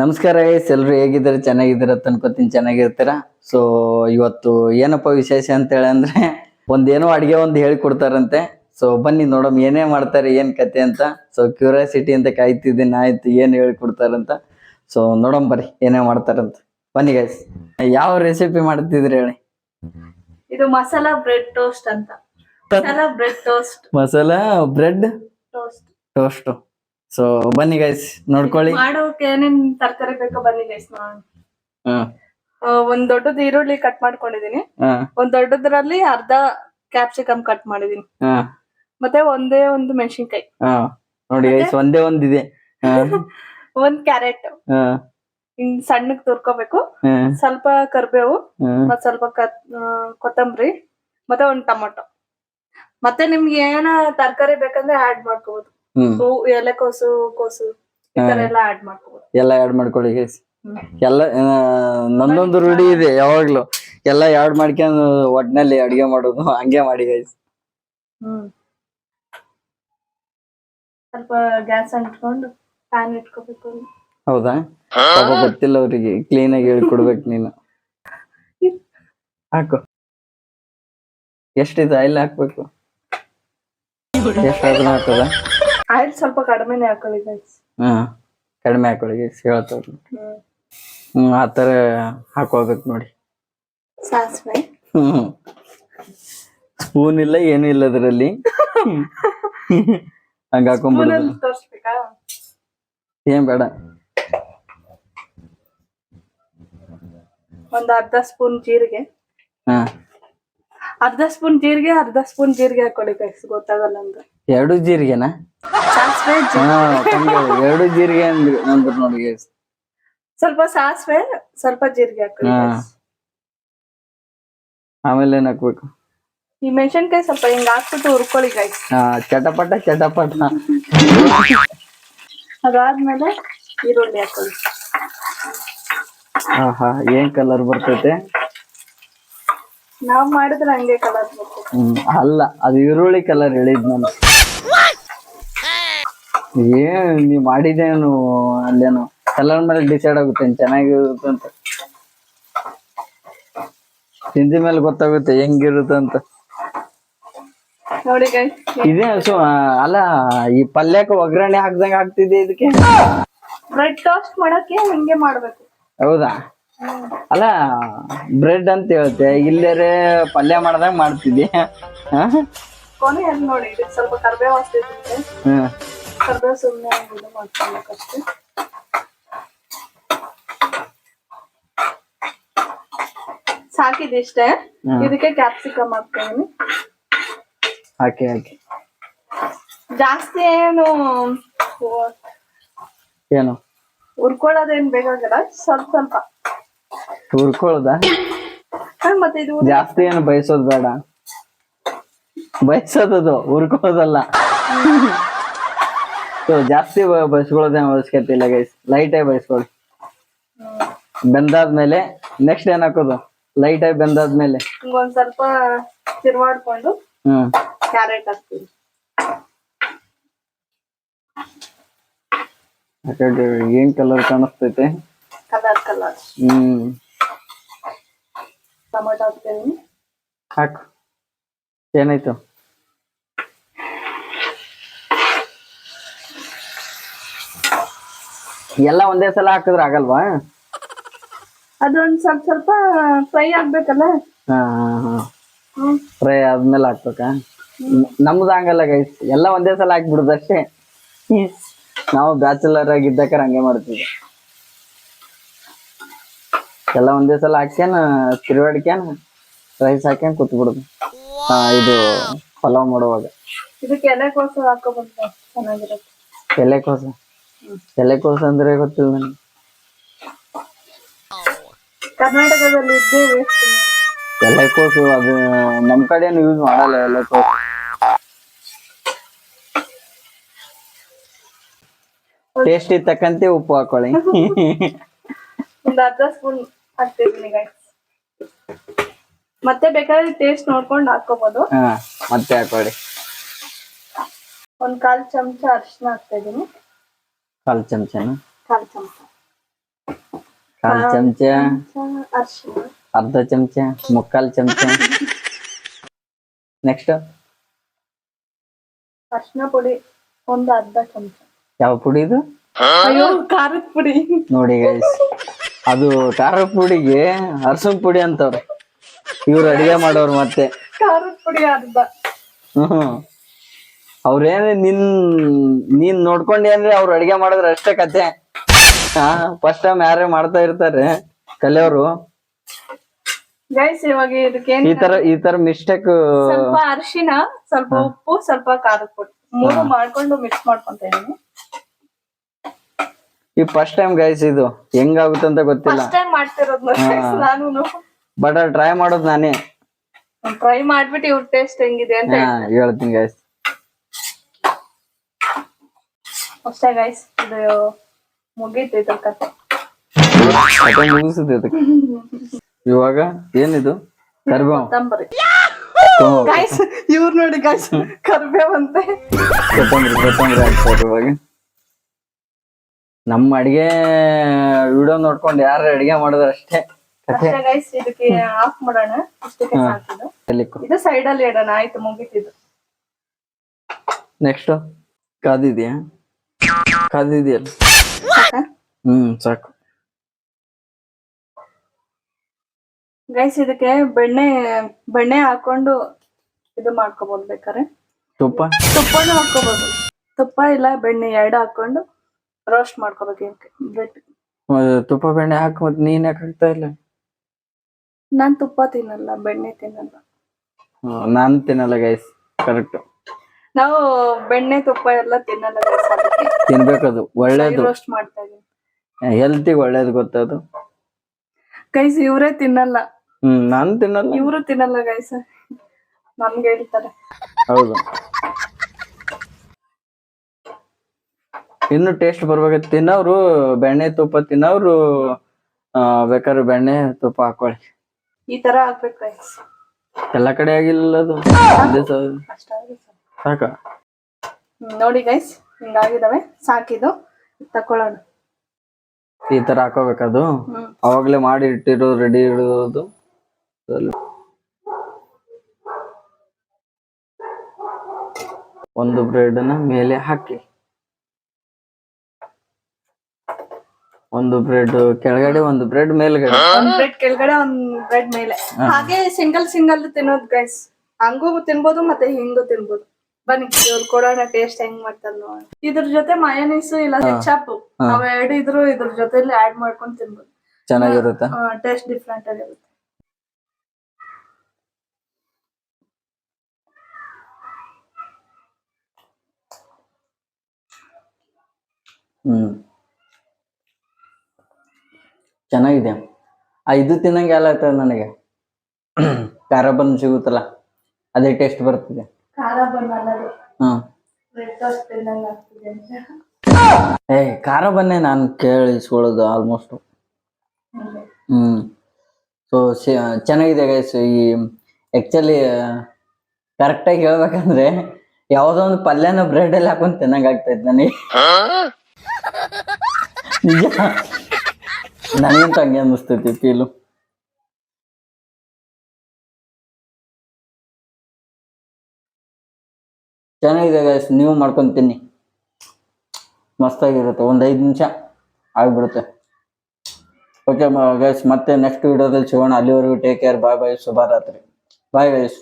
ನಮಸ್ಕಾರ ಗೈಸ್ ಎಲ್ರು ಹೇಗಿದ್ದಾರೆ? ಚೆನ್ನಾಗಿದ್ದೀರ ಅನ್ಕೋತೀನಿ. ಚೆನ್ನಾಗಿರ್ತೀರಾ? ಸೊ ಇವತ್ತು ಏನಪ್ಪ ವಿಶೇಷ ಅಂತ ಹೇಳಿ ಅಂದ್ರೆ ಒಂದೇನೋ ಅಡಿಗೆ ಒಂದು ಹೇಳಿಕೊಡ್ತಾರಂತೆ. ಸೊ ಬನ್ನಿ ನೋಡಮ್ ಏನೇ ಮಾಡ್ತಾರೆ ಏನ್ ಕತೆ ಅಂತ. ಸೊ ಕ್ಯೂರಿಯಾಸಿಟಿ ಅಂತ ಕಾಯ್ತಿದ್ದೀನಿ ಆಯ್ತು ಏನ್ ಹೇಳ್ಕೊಡ್ತಾರಂತ. ಸೊ ನೋಡಮ್ ಬರ್ರಿ ಏನೇ ಮಾಡ್ತಾರಂತ. ಬನ್ನಿ ಗೈಸ್ ಯಾವ ರೆಸಿಪಿ ಮಾಡ್ತಿದ್ರಿ ಹೇಳಿ? ಇದು ಮಸಾಲಾ ಬ್ರೆಡ್ ಟೋಸ್ಟ್ ಅಂತ. Masala bread toast masala bread toast toast so ಬನ್ನಿ ಗೈಸ್ ನೋಡ್ಕೊಳ್ಳಿ. ಮಾಡೋಕೆ ಏನೇನ್ ತರಕಾರಿ ಬೇಕೋ ಬನ್ನಿ ಗೈಸ್ ಒಂದ್ ದೊಡ್ಡದ್ ಈರುಳ್ಳಿ ಕಟ್ ಮಾಡ್ಕೊಂಡಿದೀನಿ. ಒಂದ್ ದೊಡ್ಡದ್ರಲ್ಲಿ ಅರ್ಧ ಕ್ಯಾಪ್ಸಿಕಮ್ ಕಟ್ ಮಾಡಿದೀನಿ. ಮತ್ತೆ ಒಂದೇ ಒಂದು ಮೆಣಸಿನ್ಕಾಯಿ. ನೋಡಿ ಗೈಸ್ ಒಂದೇ ಒಂದಿದೆ. ಒಂದ್ ಕ್ಯಾರೆಟ್. ಹಿಂಗ್ ಸಣ್ಣಗ್ ತುರ್ಕೋಬೇಕು. ಸ್ವಲ್ಪ ಕರ್ಬೇವು ಮತ್ ಸ್ವಲ್ಪ ಕೊತ್ತಂಬರಿ ಮತ್ತೆ ಒಂದ್ ಟೊಮೊಟೊ. ಮತ್ತೆ ನಿಮ್ಗೆ ಏನ ತರಕಾರಿ ಬೇಕಂದ್ರೆ ಆಡ್ ಮಾಡ್ಕೋಬಹುದು ಎಲೆಕೋಸು ಕೋಸು ಈ ತರ ಎಲ್ಲ ಆಡ್ ಮಾಡ್ಕೋಬಹುದು ಎಲ್ಲ ಆಡ್ ಮಾಡ್ಕೊಳ್ಳಿ ಗೈಸ್ ಎಲ್ಲ ನಂದೊಂದು ರೂಢಿ ಇದೆ ಯಾವಾಗ್ಲೂ. ಎಲ್ಲ ಯಾಡ್ ಮಾಡ್ಕೊಂಡು ಒಟ್ನಲ್ಲಿ ಅಡಿಗೆ ಮಾಡೋದು ಹಂಗೆ ಮಾಡಿ ಗೈಸ್ ಹ್ಮ್. ಸ್ವಲ್ಪ ಗ್ಯಾಸ್ ಅಂಟ್ಕೊಂಡು ಪ್ಯಾನ್ ಇಟ್ಕೋಬೇಕು ಹೌದಾ? ಪಾಪ ಗೊತ್ತಿಲ್ಲ ಅವ್ರಿಗೆ ಕ್ಲೀನ್ ಆಗಿ ಹೇಳ್ಕೊಡ್ಬೇಕು ನೀನು. ಹಾಕು. ಎಷ್ಟಿದೆ ಆಯಿಲ್ ಹಾಕ್ಬೇಕು? ಎಷ್ಟಾದ್ರೂ ಹಾಕದ? ಆಯಿಲ್ ಸ್ವಲ್ಪ ಕಡಿಮೆನೆ ಹಾಕೊಳ್ಳಿ ಗೈಸ್ ಹಾ ಕಡಿಮೆ ಹಾಕೊಳ್ಳಿ ಹೇಳ್ತವ್ರು. ಹ್ಮ್. ಆ ಥರ ಹಾಕೋಬೇಕು ನೋಡಿ. ಸಾಸಿವೆ. ಹ್ಮ್. ಸ್ಪೂನ್ ಇಲ್ಲ ಏನು ಇಲ್ಲ ಅದರಲ್ಲಿ. ಹಂಗ ಹಾಕೊಂಡ್ಬಿಡುದು ಸ್ಪೂನಲ್ಲಿ ತೋರಿಸ್ಬೇಕಾ? ಏನ್ ಬೇಡ. ಒಂದ್ ಅರ್ಧ ಸ್ಪೂನ್ ಜೀರಿಗೆ. ಅರ್ಧ ಸ್ಪೂನ್ ಜೀರಿಗೆ ಅರ್ಧ ಸ್ಪೂನ್ ಜೀರಿಗೆ ಹಾಕೊಳ್ಳಿ ಗೈಸ್ ಗೊತ್ತಾಗಲ್ಲ ಅಂದ್ರೆ ಎರಡು ಜೀರಿಗೆನಾ? ಸಾಸಿವೆ ಹಾ ಎರಡು ಜೀರಿಗೆ ಅಂದ್ರು ನೋಡಿ guys. ಸ್ವಲ್ಪ ಸಾಸಿವೆ ಸ್ವಲ್ಪ ಜೀರಿಗೆ ಹಾಕೊಳ್ಳಿ ಹಾ. guys. ಆಮೇಲೆ ಏನ್ ಹಾಕ್ಬೇಕು? ಈ ಮೆಣಸಿನ್ಕಾಯಿ ಸ್ವಲ್ಪ ಹಿಂಗ್ ಹಾಕ್ಬಿಟ್ಟು ಹುರ್ಕೊಳ್ಳಿ ಗೈಸ್ ಹಾ ಚಟಪಟ ಚಟಪಟ. ಅದಾದ್ಮೇಲೆ ಈರುಳ್ಳಿ ಹಾಕೊಳ್ಳಿ ಆಹಾ ಏನ್ ಕಲರ್ ಬರ್ತೈತೆ? ನಾವ್ ಮಾಡಿದ್ರೆ ಹಂಗೆ ಕಲರ್ ಹ್ಮ್ ಅಲ್ಲ ಅದು ಈರುಳ್ಳಿ ಕಲರ್ ಹೇಳಿದ್ ನಾನು. ಏನ್ ನೀ ಮಾಡಿದೇನು ಅಲ್ಲೇನು? ಕಲರ್ ಮೇಲೆ ಡಿಸೈಡ್ ಆಗುತ್ತೆ ಏನ್ ಚೆನ್ನಾಗಿರುತ್ತೆ ಅಂತ. ತಿಂದ ಮೇಲೆ ಗೊತ್ತಾಗುತ್ತೆ ಹೆಂಗಿರುತ್ತೆ ಅಂತ. ನೋಡಿ ಇದೇ ಸೊ ಅಲ್ಲ ಈ ಪಲ್ಯಕ್ಕೆ ಒಗ್ಗರಣೆ ಹಾಕ್ದಂಗ ಆಗ್ತಿದೆ ಇದಕ್ಕೆ. ಬ್ರೆಡ್ ಟೋಸ್ಟ್ ಮಾಡಕ್ಕೆ ಹಿಂಗೆ ಮಾಡ್ಬೇಕು. ಹೌದಾ? ಅಲ್ಲ ಬ್ರೆಡ್ ಅಂತ ಹೇಳ್ತೆ. ಇಲ್ಲೇ ಪಲ್ಯ ಮಾಡ್ದಂಗ ಮಾಡ್ತಿದ್ದೆ? ಕೊನೆಯಲ್ಲಿ ನೋಡಿ ಸ್ವಲ್ಪ ಕರ್ಬೇವು ಹಾಕ್ತಿದ್ದೆ ಕರ್ಬೇವು ಸುಮ್ಮನೆ ಇದು ಮಾಡ್ಕೊಳ್ಬೇಕಷ್ಟೇ ಸಾಕಿದಿಷ್ಟೇ. ಇದಕ್ಕೆ ಕ್ಯಾಪ್ಸಿಕಮ್ ಹಾಕ್ತೀನಿ. ಹಾಕಿ ಹಾಕಿ. ಜಾಸ್ತಿ ಏನು ಏನು? ಹುರ್ಕೊಳ್ಳೋದೇನ್ ಬೇಕಾಗಲ್ಲ ಸ್ವಲ್ಪ ಸ್ವಲ್ಪ. ಹುರ್ಕೊಳ್ದ ಹಾ, ಮತ್ತೆ ಇದು ಜಾಸ್ತಿ ಏನು ಬಯಸೋದ್ ಬೇಡ. ಬಯಸೋದದು ಹುರ್ಕೊಳ್ಳೋದಲ್ಲ. ಸೊ ಜಾಸ್ತಿ ಬಯಸ್ಕೊಳ್ಳೋದೇ ಬಯಸ್ಕೊಳ್ಳೋದೇನು ಅವಶ್ಯಕತೆ ಇಲ್ಲ ಗೈಸ್ ಲೈಟ್ ಆಗಿ ಬಯಸ್ಕೊಳ್ಳಿ. ಬೆಂದಾದ್ಮೇಲೆ ನೆಕ್ಸ್ಟ್ ಏನ್ ಹಾಕೋದು? ಲೈಟ್ ಆಗಿ ಬೆಂದಾದ್ಮೇಲೆ. ಒಂದ್ ಸ್ವಲ್ಪ ತಿರ್ವಾಡ್ಕೊಂಡು ಹ್ಮ್. ಕ್ಯಾರೆಟ್ ಕಡೆ ಏನ್ ಕಲರ್ ಕಾಣಿಸ್ತೈತೆ? ಕಲರ್ ಕಲರ್ ಹ್ಮ್. ಟೊಮೆಟೊ ಹಾಕ್ತೀನಿ ಹಾಕು. ಏನಾಯ್ತು? ಎಲ್ಲ ಒಂದೇ ಸಲ ಹಾಕಿದ್ರೆ ಆಗಲ್ವಾ? ಅದೊಂದ್ ಸ್ವಲ್ಪ ಸ್ವಲ್ಪ ಫ್ರೈ ಆಗ್ಬೇಕಲ್ಲ? ಫ್ರೈ ಆದ್ಮೇಲೆ ಹಾಕ್ಬೇಕಾ? ನಮ್ದು ಹಂಗಲ್ಲ ಗೈಸ್ ಎಲ್ಲ ಒಂದೇ ಸಲ ಹಾಕ್ಬಿಡುದಷ್ಟೇ. ನಾವು ಬ್ಯಾಚುಲರ್ ಆಗಿದ್ದಕ್ಕ ಹಂಗೆ ಮಾಡ್ತೀವಿ ಎಲ್ಲ ಒಂದೇ ಸಲ ಹಾಕ್ಯಾನ ತಿರುವಾಡ್ಕ್ಯಾನ ರೈಸ್ ಹಾಕ್ಯಾನ ಕೂತ್ ಬಿಡುದು. ಇದು ಪಲಾವ್ ಮಾಡುವಾಗ. ಇದಕ್ಕೆ ಎಲೆಕೋಸು ಹಾಕೋ ಕೋಸ ಚೆನ್ನಾಗಿರುತ್ತೆ. ಎಲೆಕೋಸ ಎಲೆಕೋಸ ಅಂದ್ರೆ ಗೊತ್ತಿಲ್ಲ ನನಗೆ. ಕರ್ನಾಟಕದಲ್ಲಿ ಇದ್ದೇ ವೇಸ್ಟ್ ಎಲೆಕೋಸು ಅದು ನಮ್ ಕಡೆ ಯೂಸ್ ಮಾಡಲ್ಲ ಎಲೆಕೋಸು ಟೇಸ್ಟಿ ತಕ್ಕಂತೆ ಉಪ್ಪು ಹಾಕೊಳ್ಳಿ. ಒಂದ್ ಅರ್ಧ ಸ್ಪೂನ್ ಹಾಕ್ತಿದ್ದೀನಿ guys. ಮತ್ತೆ ಬೇಕಾದ್ರೆ ಟೇಸ್ಟ್ ನೋಡ್ಕೊಂಡು ಹಾಕೋಬಹುದು ಹಾ ಮತ್ತೆ ಹಾಕೊಳ್ಳಿ ಒಂದ್ ಕಾಲ್ ಚಮಚ ಅರಿಶಿನ ಹಾಕ್ತಾ ಇದೀನಿ ಕಾಲ್ ಚಮಚನ? ಕಾಲ್ ಚಮಚ. ಕಾಲ್ ಚಮಚ? ಅರ್ಶಿನ. ಅರ್ಧ ಚಮಚ? ಮುಕ್ಕಾಲ್ ಚಮಚ? ನೆಕ್ಸ್ಟ್ ಅರಿಶಿನ ಪುಡಿ ಒಂದು ಅರ್ಧ ಚಮಚ. ಯಾವ ಪುಡಿ ಇದು? ಅಯ್ಯೋ ಖಾರದ ಪುಡಿ. ನೋಡಿ ಗೈಸ್ ಅದು ಖಾರ ಪುಡಿಗೆ ಅರ್ಸನ್ ಪುಡಿ ಅಂತವ್ರೆ. ಇವ್ರು ಅಡಿಗೆ ಮಾಡೋರು ಮತ್ತೆ. ಖಾರದ ಪುಡಿ ಅರ್ಧ. ಹ್ಮ್. ಅವ್ರೇನ್ ನಿನ್ ನೀನ್ ನೋಡ್ಕೊಂಡಿ ಅಂದ್ರೆ ಅವ್ರು ಅಡಿಗೆ ಮಾಡಿದ್ರೆ ಅಷ್ಟೇ ಕತೆ. ಹಾ ಫಸ್ಟ್ ಟೈಮ್ ಯಾರೇ ಮಾಡ್ತಾ ಇರ್ತಾರೆ ಕಲೆಯವರು. ಗೈಸ್ ಇವಾಗ ಇದಕ್ಕೆ ಏನ್ ಈ ತರ ಈ ತರ ಮಿಸ್ಟೇಕ್ ಸ್ವಲ್ಪ ಅರಿಶಿನ ಸ್ವಲ್ಪ ಉಪ್ಪು ಸ್ವಲ್ಪ ಖಾರ ಪುಡಿ. ಮೂರು ಮಾಡ್ಕೊಂಡು ಮಿಕ್ಸ್ ಮಾಡ್ಕೊಂತ ಇದೀನಿ ಈ ಫಸ್ಟ್ ಟೈಮ್ ಗೈಸ್ ಇದು. ಹೆಂಗಾಗುತ್ತೆ ಅಂತ ಗೊತ್ತಿಲ್ಲ. ಫಸ್ಟ್ ಟೈಮ್ ಮಾಡ್ತಿರೋದು ನಾನು ಬಟ್ ಟ್ರೈ ಮಾಡೋದು ನಾನೇ. ಟ್ರೈ ಮಾಡ್ಬಿಟ್ಟು ಇವ್ರ ಟೇಸ್ಟ್ ಹೆಂಗಿದೆ ಅಂತ ಹೇಳ್ತೀನಿ ಗೈಸ್ ಅಷ್ಟೇ ಗೈಸ್ ಇದು ಮುಗೀತು ಇದ್ರ ಕತೆ. ಇವಾಗ ಏನಿದು? ಕರಿಬೇವು. ಗೈಸ್ ಇವ್ರು ನೋಡಿ ಗೈಸ್ ಕರ್ಬೇವಂತೆ ಕೊತ್ತಂಬರಿ ಕೊತ್ತಂಬರಿ ಹಾಕ್ತಾರೆ ಇವಾಗ. ನಮ್ಮ ಅಡಿಗೆ ವಿಡಿಯೋ ನೋಡ್ಕೊಂಡು ಯಾರು ಅಡಿಗೆ ಮಾಡಿದ್ರೆ ಅಷ್ಟೇ? ಅಷ್ಟೇ ಇದಕ್ಕೆ ಆಫ್ ಮಾಡೋಣ. ಇಷ್ಟಕ್ಕೆ ಸಾಕಿದು ಕಲಿಕು ಇದು. ಸೈಡ್ ಅಲ್ಲಿ ಇಡೋಣ ಆಯ್ತು ಮುಗೀತಿದ್ದು ನೆಕ್ಸ್ಟ್ ಕಾದಿದ್ಯಾ? ಕಾದಿದ್ಯಲ್ಲ ಹ್ಮ್ ಸಾಕು. ಗೈಸ್ ಇದಕ್ಕೆ ಬೆಣ್ಣೆ ಬೆಣ್ಣೆ ಹಾಕೊಂಡು ಇದು ಮಾಡ್ಕೋಬಹುದು ಬೇಕಾರೆ ತುಪ್ಪ? ತುಪ್ಪನೂ ಹಾಕೋಬಹುದು ತುಪ್ಪ ಇಲ್ಲ ಬೆಣ್ಣೆ ಎರಡು ಹಾಕೊಂಡು ರೋಸ್ಟ್ ಮಾಡ್ಕೋಬೇಕು ಇದಕ್ಕೆ ಬ್ರೆಡ್ ತುಪ್ಪ ಬೆಣ್ಣೆ ಹಾಕಿ ಮತ್ತೆ ನೀನ್ ಯಾಕೆ ಹಾಕ್ತಾ ಇಲ್ಲ? ನಾನ್ ತುಪ್ಪ ತಿನ್ನಲ್ಲ ಬೆಣ್ಣೆ ತಿನ್ನಲ್ಲ. ಹ್ಮ್, ನಾನ್ ತಿನ್ನಲ್ಲ ಗೈಸ್ ಕರೆಕ್ಟ್ ನಾವು ಬೆಣ್ಣೆ ತುಪ್ಪ ಎಲ್ಲ ತಿನ್ನಲ್ಲ ತಿನ್ಬೇಕದು ಒಳ್ಳೇದು. ರೋಸ್ಟ್ ಮಾಡ್ತಾ ಇದೀನಿ. ಹೆಲ್ತಿಗೆ ಒಳ್ಳೇದು ಗೊತ್ತದು ಗೈಸ್ ಇವರೇ ತಿನ್ನಲ್ಲ. ಹ್ಮ್ ನಾನ್ ತಿನ್ನಲ್ಲ. ಇವರು ತಿನ್ನಲ್ಲ ಗೈಸ್ ನಮ್ಗೆ ಹೇಳ್ತಾರೆ. ಹೌದು. ಇನ್ನು ಟೇಸ್ಟ್ ಬರ್ಬೇಕು. ತಿನ್ನೋರು ಬೆಣ್ಣೆ ತುಪ್ಪ ತಿನ್ನೋರು ಬೇಕಾದ್ರೆ ಬೆಣ್ಣೆ ತುಪ್ಪ ಹಾಕೊಳ್ಳಿ ಈ ತರ ಹಾಕ್ಬೇಕು ಎಲ್ಲಾ ಕಡೆ ಆಗಿಲ್ಲ ಅದು. ಸಾಕು. ನೋಡಿ ಗೈಸ್ ಹಿಂಗಾಗಿದಾವೆ. ಸಾಕಿದು ತಕೊಳ್ಳೋಣ ಈ ತರ ಹಾಕೋಬೇಕದು ಅವಾಗಲೇ ಮಾಡಿ ಇಟ್ಟಿರೋ ರೆಡಿ ಇಡೋದು ಒಂದು ಬ್ರೆಡ್ನ ಮೇಲೆ ಹಾಕಿ. ಒಂದು ಬ್ರೆಡ್ ಕೆಳಗಡೆ ಒಂದು ಬ್ರೆಡ್ ಮೇಲ್ಗಡೆ. ಒಂದ್ ಬ್ರೆಡ್ ಕೆಳಗಡೆ ಒಂದ್ ಬ್ರೆಡ್ ಮೇಲೆ. ಹಾಗೆ ಸಿಂಗಲ್ ಸಿಂಗಲ್ ತಿನ್ನೋದು ಗೈಸ್ ಹಂಗೂ ತಿನ್ಬೋದು ಮತ್ತೆ ಹಿಂಗೂ ತಿನ್ಬೋದು. ಬನ್ನಿ ಇವ್ರು ಕೊಡೋಣ ಟೇಸ್ಟ್ ಹೆಂಗ್ ಮಾಡ್ತಾರ ಇದ್ರ ಜೊತೆ ಮಯೋನೀಸ್ ಇಲ್ಲ ಚಾಪ್ ಅವ್ ಎರಡು ಇದ್ರು ಇದ್ರ ಜೊತೆಲಿ ಆಡ್ ಮಾಡ್ಕೊಂಡು ತಿನ್ಬೋದು. ಚೆನ್ನಾಗಿರುತ್ತೆ. ಟೇಸ್ಟ್ ಡಿಫ್ರೆಂಟ್ ಆಗಿರುತ್ತೆ ಹ್ಮ್. ಚೆನ್ನಾಗಿದೆ. ಆ ಇದು ತಿನ್ನಂಗೆ ಎಲ್ಲ ಆಗ್ತದೆ ನನಗೆ? ಖಾರ ಬನ್ ಸಿಗುತ್ತಲ್ಲ ಅದೇ ಟೇಸ್ಟ್ ಬರ್ತದೆ. ಹ್ಮ್ ಏ ಖಾರ ಬನ್ನೆ ನಾನು ಕೇಳಿಸ್ಕೊಳ್ಳೋದು ಆಲ್ಮೋಸ್ಟ್ ಹ್ಮ್. ಸೊ ಚೆನ್ನಾಗಿದೆ ಗೈಸ್ ಈ ಆಕ್ಚುಲಿ ಕರೆಕ್ಟಾಗಿ ಹೇಳ್ಬೇಕಂದ್ರೆ ಯಾವುದೋ ಒಂದು ಪಲ್ಯನ ಬ್ರೆಡ್ ಅಲ್ಲಿ ಹಾಕೊಂಡು ತಿನ್ನಂಗಾಗ್ತೈತೆ ನನಗೆ. ನಿಜ. ನನಗಂತೂ ಹಂಗೆ ಅನ್ನಿಸ್ತೈತಿ ಫೀಲು ಚೆನ್ನಾಗಿದೆ ಗೈಸ್ ನೀವು ಮಾಡ್ಕೊಂಡು ತಿನ್ನಿ ಮಸ್ತಾಗಿರುತ್ತೆ, ಒಂದು ಐದು ನಿಮಿಷ ಆಗ್ಬಿಡುತ್ತೆ. ಓಕೆ ಗೈಸ್ ಮತ್ತೆ ನೆಕ್ಸ್ಟ್ ವಿಡಿಯೋದಲ್ಲಿ ಸಿಗೋಣ. ಅಲ್ಲಿವರೆಗೂ ಟೇಕ್ ಕೇರ್ ಬಾಯ್ ಬಾಯ್ ಶುಭರಾತ್ರಿ. Bye guys